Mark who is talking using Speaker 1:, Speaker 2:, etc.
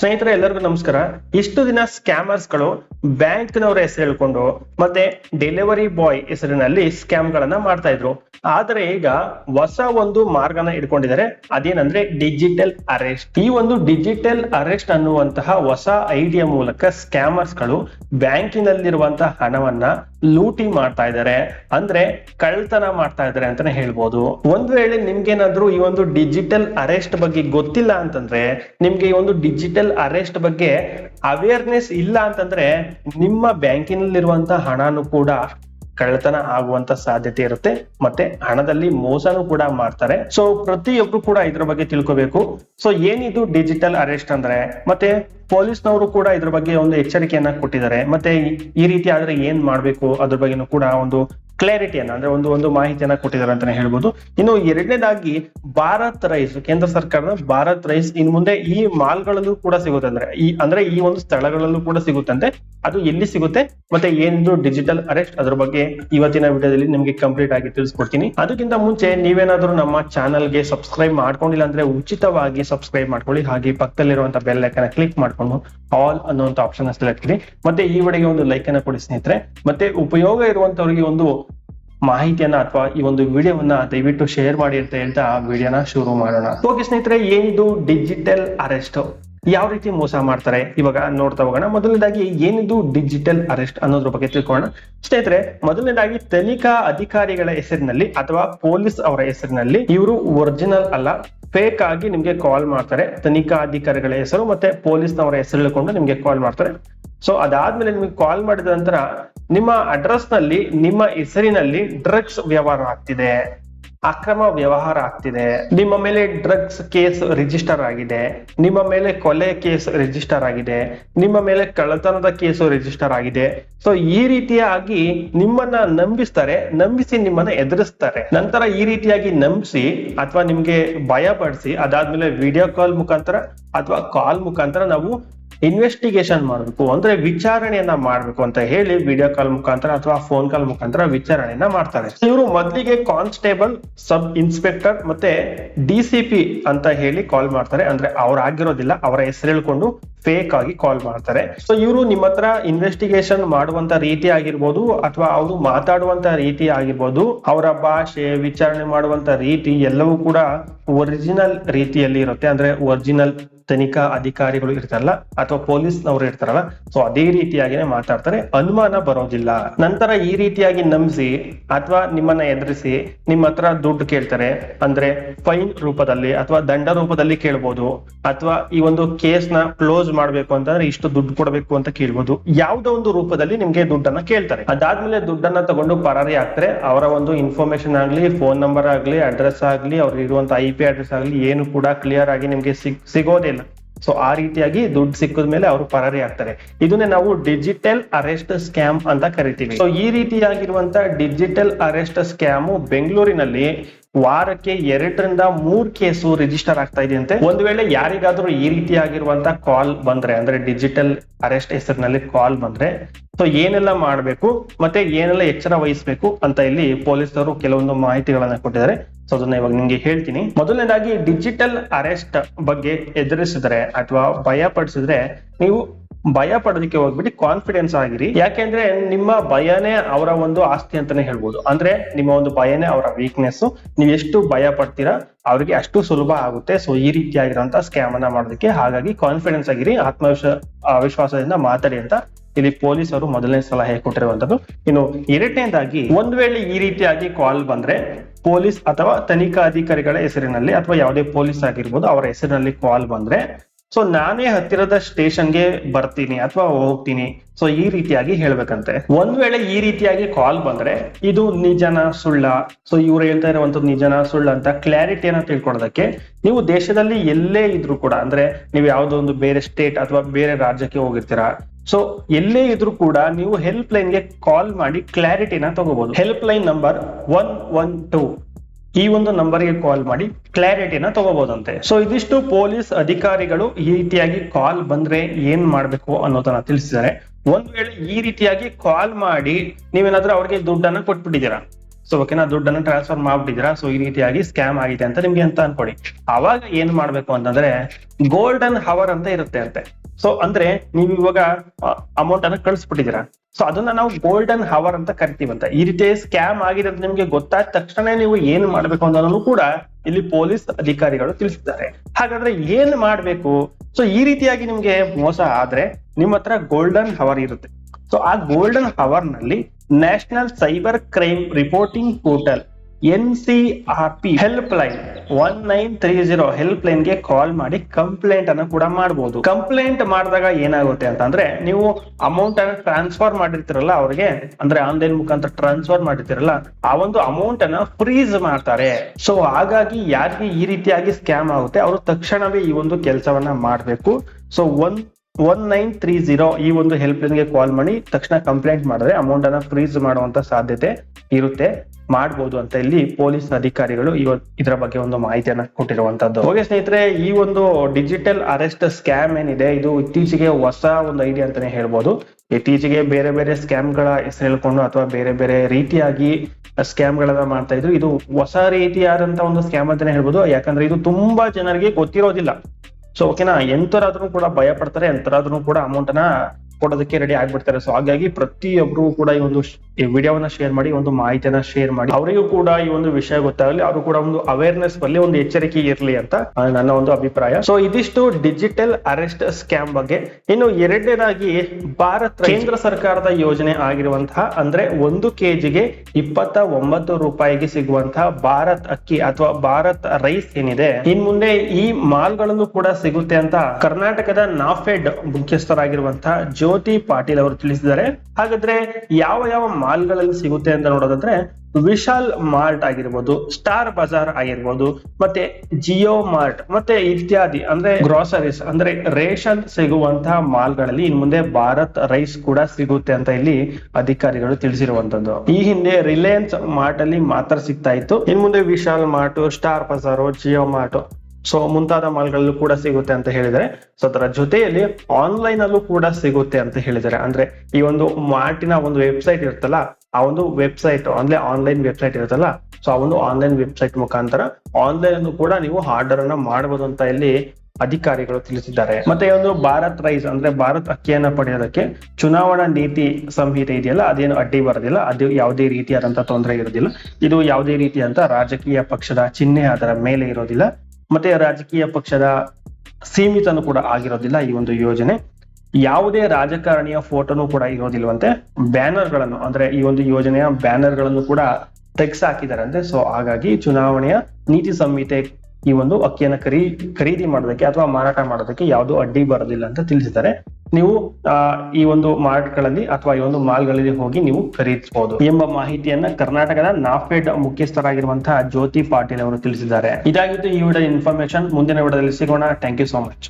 Speaker 1: ಸ್ನೇಹಿತರೆ, ಎಲ್ಲರಿಗೂ ನಮಸ್ಕಾರ. ಇಷ್ಟು ದಿನ ಸ್ಕ್ಯಾಮರ್ಸ್ಗಳು ಬ್ಯಾಂಕ್ ನವರ ಹೆಸರು ಹೇಳ್ಕೊಂಡು ಮತ್ತೆ ಡೆಲಿವರಿ ಬಾಯ್ ಹೆಸರಿನಲ್ಲಿ ಸ್ಕ್ಯಾಮ್ ಗಳನ್ನ ಮಾಡ್ತಾ ಇದ್ರು. ಆದರೆ ಈಗ ಹೊಸ ಒಂದು ಮಾರ್ಗನ ಇಟ್ಕೊಂಡಿದ್ದಾರೆ ಅದೇನಂದ್ರೆ ಡಿಜಿಟಲ್ ಅರೆಸ್ಟ್. ಈ ಒಂದು ಡಿಜಿಟಲ್ ಅರೆಸ್ಟ್ ಅನ್ನುವಂತಹ ಹೊಸ ಐಡಿಯಾ ಮೂಲಕ ಸ್ಕ್ಯಾಮರ್ಸ್ಗಳು ಬ್ಯಾಂಕಿನಲ್ಲಿರುವಂತಹ ಹಣವನ್ನ ಲೂಟಿ ಮಾಡ್ತಾ ಇದ್ದಾರೆ. ಅಂದ್ರೆ ಕಳ್ತನ ಮಾಡ್ತಾ ಇದ್ದಾರೆ ಅಂತಾನೆ ಹೇಳ್ಬೋದು. ಒಂದ್ ವೇಳೆ ನಿಮ್ಗೇನಾದ್ರೂ ಈ ಒಂದು ಡಿಜಿಟಲ್ ಅರೆಸ್ಟ್ ಬಗ್ಗೆ ಗೊತ್ತಿಲ್ಲ ಅಂತಂದ್ರೆ, ನಿಮ್ಗೆ ಈ ಒಂದು ಡಿಜಿಟಲ್ ಅರೆಸ್ಟ್ ಬಗ್ಗೆ ಅವೇರ್ನೆಸ್ ಇಲ್ಲ ಅಂತಂದ್ರೆ ನಿಮ್ಮ ಬ್ಯಾಂಕಿನಲ್ಲಿರುವಂತಹ ಹಣನು ಕೂಡ ಕಳ್ಳತನ ಆಗುವಂತ ಸಾಧ್ಯತೆ ಇರುತ್ತೆ. ಮತ್ತೆ ಹಣದಲ್ಲಿ ಮೋಸನೂ ಕೂಡ ಮಾಡ್ತಾರೆ. ಸೊ ಪ್ರತಿಯೊಬ್ರು ಕೂಡ ಇದ್ರ ಬಗ್ಗೆ ತಿಳ್ಕೋಬೇಕು. ಸೊ ಏನಿದು ಡಿಜಿಟಲ್ ಅರೆಸ್ಟ್ ಅಂದ್ರೆ? ಮತ್ತೆ ಪೊಲೀಸ್ನವರು ಕೂಡ ಇದ್ರ ಬಗ್ಗೆ ಒಂದು ಎಚ್ಚರಿಕೆಯನ್ನ ಕೊಟ್ಟಿದ್ದಾರೆ. ಮತ್ತೆ ಈ- ಈ ರೀತಿ ಆದ್ರೆ ಏನ್ ಮಾಡ್ಬೇಕು? ಅದ್ರ ಬಗ್ಗೆನೂ ಕೂಡ ಒಂದು ಕ್ಲಾರಿಟಿಯನ್ನ ಅಂದ್ರೆ ಒಂದು ಒಂದು ಮಾಹಿತಿಯನ್ನ ಕೊಟ್ಟಿದ್ದಾರೆ ಅಂತಾನೆ ಹೇಳ್ಬೋದು. ಇನ್ನು ಎರಡನೇದಾಗಿ ಭಾರತ್ ರೈಸ್, ಕೇಂದ್ರ ಸರ್ಕಾರದ ಭಾರತ್ ರೈಸ್ ಇನ್ ಮುಂದೆ ಈ ಮಾಲ್ಗಳಲ್ಲೂ ಕೂಡ ಸಿಗುತ್ತೆ ಅಂದ್ರೆ, ಈ ಅಂದ್ರೆ ಈ ಒಂದು ಸ್ಥಳಗಳಲ್ಲೂ ಕೂಡ ಸಿಗುತ್ತಂತೆ ಅದು ಎಲ್ಲಿ ಸಿಗುತ್ತೆ, ಮತ್ತೆ ಏನಿದ್ರು ಡಿಜಿಟಲ್ ಅರೆಸ್ಟ್ ಅದ್ರ ಬಗ್ಗೆ ಇವತ್ತಿನ ವಿಡಿಯೋದಲ್ಲಿ ನಿಮ್ಗೆ ಕಂಪ್ಲೀಟ್ ಆಗಿ ತಿಳಿಸ್ಕೊಡ್ತೀನಿ. ಅದಕ್ಕಿಂತ ಮುಂಚೆ ನೀವೇನಾದ್ರೂ ನಮ್ಮ ಚಾನಲ್ಗೆ ಸಬ್ಸ್ಕ್ರೈಬ್ ಮಾಡ್ಕೊಂಡಿಲ್ಲ ಅಂದ್ರೆ ಉಚಿತವಾಗಿ ಸಬ್ಸ್ಕ್ರೈಬ್ ಮಾಡ್ಕೊಳ್ಳಿ. ಹಾಗೆ ಪಕ್ಕದಲ್ಲಿರುವಂತ ಬೆಲ್ ಐಕನ್ ಕ್ಲಿಕ್ ಮಾಡ್ಕೊಂಡು ಆಲ್ ಅನ್ನುವಂತ ಆಪ್ಷನ್ ಸೆಲೆಕ್ಟ್ ಮತ್ತೆ ಈ ವಿಡಿಯೋಗೆ ಒಂದು ಲೈಕ್ ಅನ್ನ ಕೊಡಿ ಸ್ನೇಹಿತರೆ. ಮತ್ತೆ ಉಪಯೋಗ ಇರುವಂತವರಿಗೆ ಒಂದು ಮಾಹಿತಿಯನ್ನ ಅಥವಾ ಈ ಒಂದು ವಿಡಿಯೋವನ್ನ ದಯವಿಟ್ಟು ಶೇರ್ ಮಾಡಿ ಅಂತ ಹೇಳ್ತಾ ವಿಡಿಯೋನ ಶುರು ಮಾಡೋಣ. ಓಕೆ ಸ್ನೇಹಿತರೆ, ಏನಿದು ಡಿಜಿಟಲ್ ಅರೆಸ್ಟ್ ಯಾವ ರೀತಿ ಮೋಸ ಮಾಡ್ತಾರೆ? ಇವಾಗ ನೋಡ್ತಾ ಹೋಗೋಣ. ಮೊದಲನೇದಾಗಿ ಏನಿದು ಡಿಜಿಟಲ್ ಅರೆಸ್ಟ್ ಅನ್ನೋದ್ರ ಬಗ್ಗೆ ತಿಳ್ಕೊಳ್ಳೋಣ. ಸ್ನೇಹಿತರೆ, ಮೊದಲನೇದಾಗಿ ತನಿಖಾ ಅಧಿಕಾರಿಗಳ ಹೆಸರಿನಲ್ಲಿ ಅಥವಾ ಪೊಲೀಸ್ ಅವರ ಹೆಸರಿನಲ್ಲಿ ಇವರು ಒರಿಜಿನಲ್ ಅಲ್ಲ ಫೇಕ್ ಆಗಿ ನಿಮ್ಗೆ ಕಾಲ್ ಮಾಡ್ತಾರೆ. ತನಿಖಾ ಅಧಿಕಾರಿಗಳ ಹೆಸರು ಮತ್ತೆ ಪೊಲೀಸ್ನವರ ಹೆಸರು ಹೇಳ್ಕೊಂಡು ನಿಮ್ಗೆ ಕಾಲ್ ಮಾಡ್ತಾರೆ. ಸೊ ಅದಾದ್ಮೇಲೆ ನಿಮ್ಗೆ ಕಾಲ್ ಮಾಡಿದ ನಂತರ ನಿಮ್ಮ ಅಡ್ರೆಸ್ನಲ್ಲಿ, ನಿಮ್ಮ ಹೆಸರಿನಲ್ಲಿ ಡ್ರಗ್ಸ್ ವ್ಯವಹಾರ ಆಗ್ತಿದೆ. ಅಕ್ರಮ ವ್ಯವಹಾರ ಆಗ್ತಿದೆ. ನಿಮ್ಮ ಮೇಲೆ ಡ್ರಗ್ಸ್ ಕೇಸ್ ರಿಜಿಸ್ಟರ್ ಆಗಿದೆ. ನಿಮ್ಮ ಮೇಲೆ ಕೊಲೆ ಕೇಸ್ ರಿಜಿಸ್ಟರ್ ಆಗಿದೆ. ನಿಮ್ಮ ಮೇಲೆ ಕಳ್ಳತನದ ಕೇಸು ರಿಜಿಸ್ಟರ್ ಆಗಿದೆ. ಸೊ ಈ ರೀತಿಯಾಗಿ ನಿಮ್ಮನ್ನ ನಂಬಿಸ್ತಾರೆ, ನಂಬಿಸಿ ನಿಮ್ಮನ್ನ ಎದುರಿಸ್ತಾರೆ. ನಂತರ ಈ ರೀತಿಯಾಗಿ ನಂಬಿಸಿ ಅಥವಾ ನಿಮ್ಗೆ ಭಯ ಪಡಿಸಿ, ಅದಾದ್ಮೇಲೆ ವಿಡಿಯೋ ಕಾಲ್ ಮುಖಾಂತರ ಅಥವಾ ಕಾಲ್ ಮುಖಾಂತರ ನಾವು ಇನ್ವೆಸ್ಟಿಗೇಷನ್ ಮಾಡಬೇಕು, ಅಂದ್ರೆ ವಿಚಾರಣೆಯನ್ನ ಮಾಡಬೇಕು ಅಂತ ಹೇಳಿ ವಿಡಿಯೋ ಕಾಲ್ ಮುಖಾಂತರ ಅಥವಾ ಫೋನ್ ಕಾಲ್ ಮುಖಾಂತರ ವಿಚಾರಣೆಯನ್ನ ಮಾಡ್ತಾರೆ. ಇವರು ಮೊದಲಿಗೆ ಕಾನ್ಸ್ಟೇಬಲ್ ಸಬ್ ಇನ್ಸ್ಪೆಕ್ಟರ್ ಮತ್ತೆ ಡಿಸಿಪಿ ಅಂತ ಹೇಳಿ ಕಾಲ್ ಮಾಡ್ತಾರೆ. ಅಂದ್ರೆ ಅವ್ರು ಆಗಿರೋದಿಲ್ಲ, ಅವರ ಹೆಸರು ಹೇಳ್ಕೊಂಡು ಫೇಕ್ ಆಗಿ ಕಾಲ್ ಮಾಡ್ತಾರೆ. ಸೊ ಇವರು ನಿಮ್ಮ ಹತ್ರ ಇನ್ವೆಸ್ಟಿಗೇಷನ್ ಮಾಡುವಂತ ರೀತಿ ಆಗಿರ್ಬೋದು ಅಥವಾ ಅವರು ಮಾತಾಡುವಂತ ರೀತಿ ಆಗಿರ್ಬೋದು, ಅವರ ಭಾಷೆ, ವಿಚಾರಣೆ ಮಾಡುವಂತ ರೀತಿ ಎಲ್ಲವೂ ಕೂಡ ಒರಿಜಿನಲ್ ರೀತಿಯಲ್ಲಿ ಇರುತ್ತೆ. ಅಂದ್ರೆ ಒರಿಜಿನಲ್ ತನಿಖಾ ಅಧಿಕಾರಿಗಳು ಇರ್ತಾರಲ್ಲ, ಅಥವಾ ಪೊಲೀಸ್ನವರು ಇರ್ತಾರಲ್ಲ ಸೊ ಅದೇ ರೀತಿಯಾಗಿನೇ ಮಾತಾಡ್ತಾರೆ. ಅನುಮಾನ ಬರೋದಿಲ್ಲ. ನಂತರ ಈ ರೀತಿಯಾಗಿ ನಂಬಿಸಿ, ಅಥವಾ ನಿಮ್ಮನ್ನ ಎದುರಿಸಿ, ನಿಮ್ಮ ಹತ್ರ ದುಡ್ಡು ಕೇಳ್ತಾರೆ. ಅಂದ್ರೆ ಫೈನ್ ರೂಪದಲ್ಲಿ ಅಥವಾ ದಂಡ ರೂಪದಲ್ಲಿ ಕೇಳ್ಬೋದು. ಅಥವಾ ಈ ಒಂದು ಕೇಸ್ನ ಕ್ಲೋಸ್ ಮಾಡ್ಬೇಕು ಅಂತಂದ್ರೆ ಇಷ್ಟು ದುಡ್ಡು ಕೊಡಬೇಕು ಅಂತ ಕೇಳ್ಬೋದು. ಯಾವ್ದೋ ಒಂದು ರೂಪದಲ್ಲಿ ನಿಮ್ಗೆ ದುಡ್ಡನ್ನ ಕೇಳ್ತಾರೆ. ಅದಾದ್ಮೇಲೆ ದುಡ್ಡನ್ನ ತಗೊಂಡು ಪರಾರಿ ಆಗ್ತಾರೆ. ಅವರ ಒಂದು ಇನ್ಫಾರ್ಮೇಶನ್ ಆಗ್ಲಿ ಫೋನ್ ನಂಬರ್ ಆಗ್ಲಿ ಅಡ್ರೆಸ್ ಆಗ್ಲಿ ಅವ್ರಿಗೆ ಇರುವಂತ ಐ ಪಿ ಅಡ್ರೆಸ್ ಆಗ್ಲಿ, ಏನು ಕೂಡ ಕ್ಲಿಯರ್ ಆಗಿ ನಿಮ್ಗೆ ಸಿಗ್ ಸಿಗೋದಿಲ್ಲ ಸೊ ಆ ರೀತಿಯಾಗಿ ದುಡ್ಡು ಸಿಕ್ಕಿದ ಮೇಲೆ ಅವರು ಪರಾರಿ ಆಗ್ತಾರೆ. ಇದನ್ನೇ ನಾವು ಡಿಜಿಟಲ್ ಅರೆಸ್ಟ್ ಸ್ಕ್ಯಾಮ್ ಅಂತ ಕರಿತೀವಿ. ಸೊ ಈ ರೀತಿಯಾಗಿರುವಂತಹ ಡಿಜಿಟಲ್ ಅರೆಸ್ಟ್ ಸ್ಕ್ಯಾಮು ಬೆಂಗಳೂರಿನಲ್ಲಿ ವಾರಕ್ಕೆ ಎರಡರಿಂದ ಮೂರ್ ಕೇಸು ರಿಜಿಸ್ಟರ್ ಆಗ್ತಾ ಇದೆಯಂತೆ. ಒಂದು ವೇಳೆ ಯಾರಿಗಾದ್ರೂ ಈ ರೀತಿಯಾಗಿರುವಂತ ಕಾಲ್ ಬಂದ್ರೆ, ಅಂದ್ರೆ ಡಿಜಿಟಲ್ ಅರೆಸ್ಟ್ ಹೆಸರಿನಲ್ಲಿ ಕಾಲ್ ಬಂದ್ರೆ ಸೊ ಏನೆಲ್ಲ ಮಾಡಬೇಕು, ಮತ್ತೆ ಏನೆಲ್ಲ ಎಚ್ಚರ ವಹಿಸಬೇಕು ಅಂತ ಇಲ್ಲಿ ಪೊಲೀಸರು ಕೆಲವೊಂದು ಮಾಹಿತಿಗಳನ್ನ ಕೊಟ್ಟಿದ್ದಾರೆ. ಸೊ ಅದನ್ನ ಇವಾಗ ನಿಮ್ಗೆ ಹೇಳ್ತೀನಿ. ಮೊದಲನೇದಾಗಿ ಡಿಜಿಟಲ್ ಅರೆಸ್ಟ್ ಬಗ್ಗೆ ಎದುರಿಸಿದ್ರೆ ಅಥವಾ ಭಯ ಪಡಿಸಿದ್ರೆ ನೀವು ಭಯ ಪಡೋದಕ್ಕೆ ಹೋಗ್ಬಿಟ್ಟು ಕಾನ್ಫಿಡೆನ್ಸ್ ಆಗಿರಿ. ಯಾಕೆಂದ್ರೆ ನಿಮ್ಮ ಭಯನೇ ಅವರ ಒಂದು ಆಸ್ತಿ ಅಂತಾನೆ ಹೇಳ್ಬೋದು. ಅಂದ್ರೆ ನಿಮ್ಮ ಒಂದು ಭಯನೇ ಅವರ ವೀಕ್ನೆಸ್ ನೀವು ಎಷ್ಟು ಭಯ ಪಡ್ತೀರಾ ಅವ್ರಿಗೆ ಅಷ್ಟು ಸುಲಭ ಆಗುತ್ತೆ. ಸೊ ಈ ರೀತಿಯಾಗಿರುವಂತ ಸ್ಕ್ಯಾಮ್ ಅನ್ನ ಮಾಡೋದಕ್ಕೆ ಹಾಗಾಗಿ ಕಾನ್ಫಿಡೆನ್ಸ್ ಆಗಿರಿ ಆತ್ಮವಿಶ್ವಾಸ ವಿಶ್ವಾಸದಿಂದ ಮಾತಾಡಿ ಅಂತ ಇಲ್ಲಿ ಪೊಲೀಸರು ಮೊದಲನೇ ಸಲಹೆ ಕೊಟ್ಟಿರುವಂತದ್ದು ಇನ್ನು ಎರಡನೇದಾಗಿ, ಒಂದ್ ವೇಳೆ ಈ ರೀತಿಯಾಗಿ ಕಾಲ್ ಬಂದ್ರೆ ಪೊಲೀಸ್ ಅಥವಾ ತನಿಖಾ ಅಧಿಕಾರಿಗಳ ಹೆಸರಿನಲ್ಲಿ ಅಥವಾ ಯಾವುದೇ ಪೊಲೀಸ್ ಆಗಿರ್ಬೋದು, ಅವರ ಹೆಸರಿನಲ್ಲಿ ಕಾಲ್ ಬಂದ್ರೆ ಸೊ ನಾನೇ ಹತ್ತಿರದ ಸ್ಟೇಷನ್ಗೆ ಬರ್ತೀನಿ ಅಥವಾ ಹೋಗ್ತೀನಿ. ಸೊ ಈ ರೀತಿಯಾಗಿ ಹೇಳ್ಬೇಕಂತೆ. ಒಂದ್ ವೇಳೆ ಈ ರೀತಿಯಾಗಿ ಕಾಲ್ ಬಂದ್ರೆ, ಇದು ನಿಜನ ಸುಳ್ಳ. ಸೊ ಇವ್ರು ಹೇಳ್ತಾ ಇರುವಂತದ್ದು ನಿಜನ ಸುಳ್ಳ ಅಂತ ಕ್ಲಾರಿಟಿಯನ್ನ ತಿಳ್ಕೊಳೋದಕ್ಕೆ, ನೀವು ದೇಶದಲ್ಲಿ ಎಲ್ಲೇ ಇದ್ರು ಕೂಡ, ಅಂದ್ರೆ ನೀವು ಯಾವುದೋ ಒಂದು ಬೇರೆ ಸ್ಟೇಟ್ ಅಥವಾ ಬೇರೆ ರಾಜ್ಯಕ್ಕೆ ಹೋಗಿರ್ತೀರಾ. ಸೊ ಎಲ್ಲೇ ಇದ್ರೂ ಕೂಡ ನೀವು ಹೆಲ್ಪ್ ಲೈನ್ಗೆ ಕಾಲ್ ಮಾಡಿ ಕ್ಲಾರಿಟಿನ ತಗೋಬಹುದು help line number one one two ಈ ಒಂದು ನಂಬರ್ಗೆ ಕಾಲ್ ಮಾಡಿ ಕ್ಲಾರಿಟಿನ ತಗೋಬಹುದಂತೆ ಸೊ ಇದಿಷ್ಟು ಪೊಲೀಸ್ ಅಧಿಕಾರಿಗಳು ಈ ರೀತಿಯಾಗಿ ಕಾಲ್ ಬಂದ್ರೆ ಏನ್ ಮಾಡ್ಬೇಕು ಅನ್ನೋದನ್ನ ತಿಳಿಸಿದ್ದಾರೆ. ಒಂದ್ ವೇಳೆ ಈ ರೀತಿಯಾಗಿ ಕಾಲ್ ಮಾಡಿ ನೀವೇನಾದ್ರೂ ಅವ್ರಿಗೆ ದುಡ್ಡನ್ನ ಕೊಟ್ಬಿಟ್ಟಿದ್ದೀರಾ? ಸೊ ಓಕೆನಾ ದುಡ್ಡನ್ನ ಟ್ರಾನ್ಸ್ಫರ್ ಮಾಡ್ಬಿಟ್ಟಿದ್ದೀರಾ? ಸೊ ಈ ರೀತಿಯಾಗಿ ಸ್ಕ್ಯಾಮ್ ಆಗಿದೆ ಅಂತ ನಿಮ್ಗೆ ಅಂತ ಅನ್ಕೊಡಿ. ಅವಾಗ ಏನ್ ಮಾಡ್ಬೇಕು ಅಂತಂದ್ರೆ ಗೋಲ್ಡನ್ ಹವರ್ ಅಂತ ಇರುತ್ತೆ ಅಂತೆ. ಸೊ ಅಂದ್ರೆ ನೀವು ಇವಾಗ ಅಮೌಂಟ್ ಅನ್ನ ಕಳಿಸ್ಬಿಟ್ಟಿದ್ದೀರಾ. ಸೊ ಅದನ್ನ ನಾವು ಗೋಲ್ಡನ್ ಹವರ್ ಅಂತ ಕರಿತೀವಂತ ಈ ರೀತಿ ಸ್ಕ್ಯಾಮ್ ಆಗಿದೆ ಅಂತ ನಿಮ್ಗೆ ಗೊತ್ತಾದ ತಕ್ಷಣ ನೀವು ಏನ್ ಮಾಡ್ಬೇಕು ಅನ್ನೋದನ್ನು ಕೂಡ ಇಲ್ಲಿ ಪೊಲೀಸ್ ಅಧಿಕಾರಿಗಳು ತಿಳಿಸಿದ್ದಾರೆ. ಹಾಗಾದ್ರೆ ಏನ್ ಮಾಡ್ಬೇಕು? ಸೊ ಈ ರೀತಿಯಾಗಿ ನಿಮ್ಗೆ ಮೋಸ ಆದ್ರೆ ನಿಮ್ಮ ಹತ್ರ ಗೋಲ್ಡನ್ ಹವರ್ ಇರುತ್ತೆ. ಸೊ ಆ golden ಹವರ್ನಲ್ಲಿ national cyber crime reporting portal N C R P help line one nine three zero help ಲೈನ್ಗೆ ಕಾಲ್ ಮಾಡಿ ಕಂಪ್ಲೇಂಟ್ ಅನ್ನು ಕೂಡ ಮಾಡಬಹುದು ಕಂಪ್ಲೇಂಟ್ ಮಾಡಿದಾಗ ಏನಾಗುತ್ತೆ ಅಂತ ಅಂದ್ರೆ ನೀವು ಅಮೌಂಟ್ ಅನ್ನು ಟ್ರಾನ್ಸ್ಫರ್ ಮಾಡಿರ್ತೀರಲ್ಲ ಅವ್ರಿಗೆ, ಅಂದ್ರೆ ಆನ್ಲೈನ್ ಮುಖಾಂತರ ಟ್ರಾನ್ಸ್ಫರ್ ಮಾಡಿರ್ತೀರಲ್ಲ, ಆ ಒಂದು ಅಮೌಂಟ್ ಅನ್ನ ಫ್ರೀಸ್ ಮಾಡ್ತಾರೆ. ಸೊ ಹಾಗಾಗಿ ಯಾರಿಗೆ ಈ ರೀತಿಯಾಗಿ ಸ್ಕ್ಯಾಮ್ ಆಗುತ್ತೆ, ಅವರು ತಕ್ಷಣವೇ ಈ ಒಂದು ಕೆಲಸವನ್ನ ಮಾಡಬೇಕು. So one one nine three zero ಈ ಒಂದು ಹೆಲ್ಪ್ ಲೈನ್ಗೆ ಕಾಲ್ ಮಾಡಿ, ತಕ್ಷಣ ಕಂಪ್ಲೇಂಟ್ ಮಾಡಿದ್ರೆ ಅಮೌಂಟ್ ಅನ್ನ ಫ್ರೀಸ್ ಮಾಡುವಂತ ಸಾಧ್ಯತೆ ಇರುತ್ತೆ. ಮಾಡಬಹುದು ಅಂತ ಇಲ್ಲಿ ಪೊಲೀಸ್ ಅಧಿಕಾರಿಗಳು ಇದರ ಬಗ್ಗೆ ಒಂದು ಮಾಹಿತಿಯನ್ನ ಕೊಟ್ಟಿರುವಂತದ್ದು. ಹೋಗಿ ಸ್ನೇಹಿತರೆ, ಈ ಒಂದು ಡಿಜಿಟಲ್ ಅರೆಸ್ಟ್ ಸ್ಕ್ಯಾಮ್ ಏನಿದೆ, ಇದು ಇತ್ತೀಚೆಗೆ ಹೊಸ ಒಂದು ಐಡಿಯಾ ಅಂತಾನೆ ಹೇಳ್ಬೋದು. ಇತ್ತೀಚೆಗೆ ಬೇರೆ ಬೇರೆ ಸ್ಕ್ಯಾಮ್ಗಳ ಹೆಸರು ಹೇಳ್ಕೊಂಡು ಅಥವಾ ಬೇರೆ ಬೇರೆ ರೀತಿಯಾಗಿ ಸ್ಕ್ಯಾಮ್ ಗಳನ್ನ ಮಾಡ್ತಾ ಇದ್ರು. ಇದು ಹೊಸ ರೀತಿಯಾದಂತ ಒಂದು ಸ್ಕ್ಯಾಮ್ ಅಂತಾನೆ ಹೇಳ್ಬೋದು. ಯಾಕಂದ್ರೆ ಇದು ತುಂಬಾ ಜನರಿಗೆ ಗೊತ್ತಿರೋದಿಲ್ಲ. ಸೊ ಓಕೆನಾ ಎಂತರಾದ್ರೂ ಕೂಡ ಭಯ ಪಡ್ತಾರೆ ಎಂತರಾದ್ರೂ ಕೂಡ ಅಮೌಂಟ್ ಅನ್ನ ಕೊಡೋದಕ್ಕೆ ರೆಡಿ ಆಗ್ಬಿಡ್ತಾರೆ. ಸೊ ಹಾಗಾಗಿ ಪ್ರತಿಯೊಬ್ರು ಕೂಡ ಈ ಒಂದು ವಿಡಿಯೋವನ್ನ ಶೇರ್ ಮಾಡಿ ಒಂದು ಮಾಹಿತಿಯನ್ನ ಶೇರ್ ಮಾಡಿ. ಅವರಿಗೂ ಕೂಡ ಈ ಒಂದು ವಿಷಯ ಗೊತ್ತಾಗಲಿ ಅವರು ಕೂಡ ಒಂದು ಅವೇರ್ನೆಸ್ ಬರಲಿ ಒಂದು ಎಚ್ಚರಿಕೆ ಇರಲಿ ಅಂತ ನನ್ನ ಒಂದು ಅಭಿಪ್ರಾಯ. ಸೊ ಇದಿಷ್ಟು ಡಿಜಿಟಲ್ ಅರೆಸ್ಟ್ ಸ್ಕ್ಯಾಮ್ ಬಗ್ಗೆ. ಇನ್ನು ಎರಡನೇದಾಗಿ ಭಾರತ ಕೇಂದ್ರ ಸರ್ಕಾರದ ಯೋಜನೆ ಆಗಿರುವಂತಹ ಅಂದ್ರೆ ಒಂದು ಕೆಜಿಗೆ ಇಪ್ಪತ್ತ ಒಂಬತ್ತು ರೂಪಾಯಿಗೆ ಸಿಗುವಂತಹ ಭಾರತ್ ಅಕ್ಕಿ ಅಥವಾ ಭಾರತ್ ರೈಸ್ ಏನಿದೆ ಇನ್ ಮುಂದೆ ಈ ಮಾಲ್ಗಳನ್ನು ಕೂಡ ಸಿಗುತ್ತೆ ಅಂತ ಕರ್ನಾಟಕದ ನಾಫೆಡ್ ಮುಖ್ಯಸ್ಥರಾಗಿರುವಂತಹ ಜ್ಯೋತಿ ಪಾಟೀಲ್ ಅವರು ತಿಳಿಸಿದ್ದಾರೆ. ಹಾಗಾದ್ರೆ ಯಾವ ಯಾವ ಮಾಲ್ಗಳಲ್ಲಿ ಸಿಗುತ್ತೆ ಅಂತ ನೋಡೋದಾದ್ರೆ ವಿಶಾಲ್ ಮಾರ್ಟ್ ಆಗಿರ್ಬೋದು, ಸ್ಟಾರ್ ಬಜಾರ್ ಆಗಿರ್ಬೋದು, ಮತ್ತೆ ಜಿಯೋ ಮಾರ್ಟ್, ಮತ್ತೆ ಇತ್ಯಾದಿ ಅಂದ್ರೆ ಗ್ರಾಸರೀಸ್ ಅಂದ್ರೆ ರೇಷನ್ ಸಿಗುವಂತಹ ಮಾಲ್ಗಳಲ್ಲಿ ಇನ್ ಮುಂದೆ ಭಾರತ್ ರೈಸ್ ಕೂಡ ಸಿಗುತ್ತೆ ಅಂತ ಇಲ್ಲಿ ಅಧಿಕಾರಿಗಳು ತಿಳಿಸಿರುವಂತದ್ದು. ಈ ಹಿಂದೆ ರಿಲಯನ್ಸ್ ಮಾರ್ಟ್ ಅಲ್ಲಿ ಮಾತ್ರ ಸಿಗ್ತಾ ಇತ್ತು. ಇನ್ ಮುಂದೆ Vishal mart, star bazaar, Jio mart. So ಮುಂತಾದ ಮಾಲ್ಗಳಲ್ಲೂ ಕೂಡ ಸಿಗುತ್ತೆ ಅಂತ ಹೇಳಿದರೆ ಸೊ ಅದರ ಜೊತೆಯಲ್ಲಿ ಆನ್ಲೈನ್ ಅಲ್ಲೂ ಕೂಡ ಸಿಗುತ್ತೆ ಅಂತ ಹೇಳಿದರೆ ಅಂದ್ರೆ ಈ ಒಂದು ಮಾರ್ಟಿನ ಒಂದು ವೆಬ್ಸೈಟ್ ಇರುತ್ತಲ್ಲ, ಆ ಒಂದು ವೆಬ್ಸೈಟ್ ಅಂದ್ರೆ ಆನ್ಲೈನ್ ವೆಬ್ಸೈಟ್ ಇರುತ್ತಲ್ಲ ಸೊ ಆ ಒಂದು ಆನ್ಲೈನ್ ವೆಬ್ಸೈಟ್ ಮುಖಾಂತರ ಆನ್ಲೈನ್ ಅನ್ನು ಕೂಡ ನೀವು ಆರ್ಡರ್ ಅನ್ನ ಮಾಡಬಹುದು ಅಂತ ಇಲ್ಲಿ ಅಧಿಕಾರಿಗಳು ತಿಳಿಸಿದ್ದಾರೆ. ಮತ್ತೆ ಈ ಒಂದು ಭಾರತ್ ರೈಸ್, ಅಂದ್ರೆ ಭಾರತ್ ಅಕ್ಕಿಯನ್ನ ಪಡೆಯೋದಕ್ಕೆ ಚುನಾವಣಾ ನೀತಿ ಸಂಹಿತೆ ಇದೆಯಲ್ಲ, ಅದೇನು ಅಡ್ಡಿ ಬರೋದಿಲ್ಲ, ಅದು ಯಾವುದೇ ರೀತಿಯಾದಂತಹ ತೊಂದರೆ ಇರೋದಿಲ್ಲ. ಇದು ಯಾವುದೇ ರೀತಿಯಂತ ರಾಜಕೀಯ ಪಕ್ಷದ ಚಿಹ್ನೆ ಅದರ ಮೇಲೆ ಇರೋದಿಲ್ಲ. ಮತ್ತೆ ರಾಜಕೀಯ ಪಕ್ಷದ ಸೀಮಿತನೂ ಕೂಡ ಆಗಿರೋದಿಲ್ಲ ಈ ಒಂದು ಯೋಜನೆ. ಯಾವುದೇ ರಾಜಕಾರಣಿಯ ಫೋಟೋನು ಕೂಡ ಇರೋದಿಲ್ವಂತೆ. ಬ್ಯಾನರ್ಗಳನ್ನು ಅಂದ್ರೆ ಈ ಒಂದು ಯೋಜನೆಯ ಬ್ಯಾನರ್ಗಳನ್ನು ಕೂಡ ತೆಗ್ಸ್ ಹಾಕಿದಾರಂತೆ ಸೊ ಹಾಗಾಗಿ ಚುನಾವಣೆಯ ನೀತಿ ಸಂಹಿತೆ ಈ ಒಂದು ಅಕ್ಕಿಯನ್ನು ಖರೀ, ಖರೀದಿ ಮಾಡೋದಕ್ಕೆ ಅಥವಾ ಮಾರಾಟ ಮಾಡೋದಕ್ಕೆ ಯಾವುದು ಅಡ್ಡಿ ಬರೋದಿಲ್ಲ ಅಂತ ತಿಳಿಸಿದ್ದಾರೆ. ನೀವು ಈ ಒಂದು ಮಾರ್ಟ್ಗಳಲ್ಲಿ ಅಥವಾ ಈ ಒಂದು ಮಾಲ್ಗಳಲ್ಲಿ ಹೋಗಿ ನೀವು ಖರೀದಿಸಬಹುದು ಎಂಬ ಮಾಹಿತಿಯನ್ನ ಕರ್ನಾಟಕದ ನಾಫೆಡ್ ಮುಖ್ಯಸ್ಥರಾಗಿರುವಂತಹ ಜ್ಯೋತಿ ಪಾಟೀಲ್ ಅವರು ತಿಳಿಸಿದ್ದಾರೆ. ಇದಾಗಿದ್ದು ಈ ವಿಡಿಯೋ ಇನ್ಫಾರ್ಮೇಶನ್ ಮುಂದಿನ ವಿಡಿಯೋದಲ್ಲಿ ಸಿಗೋಣ. Thank you so much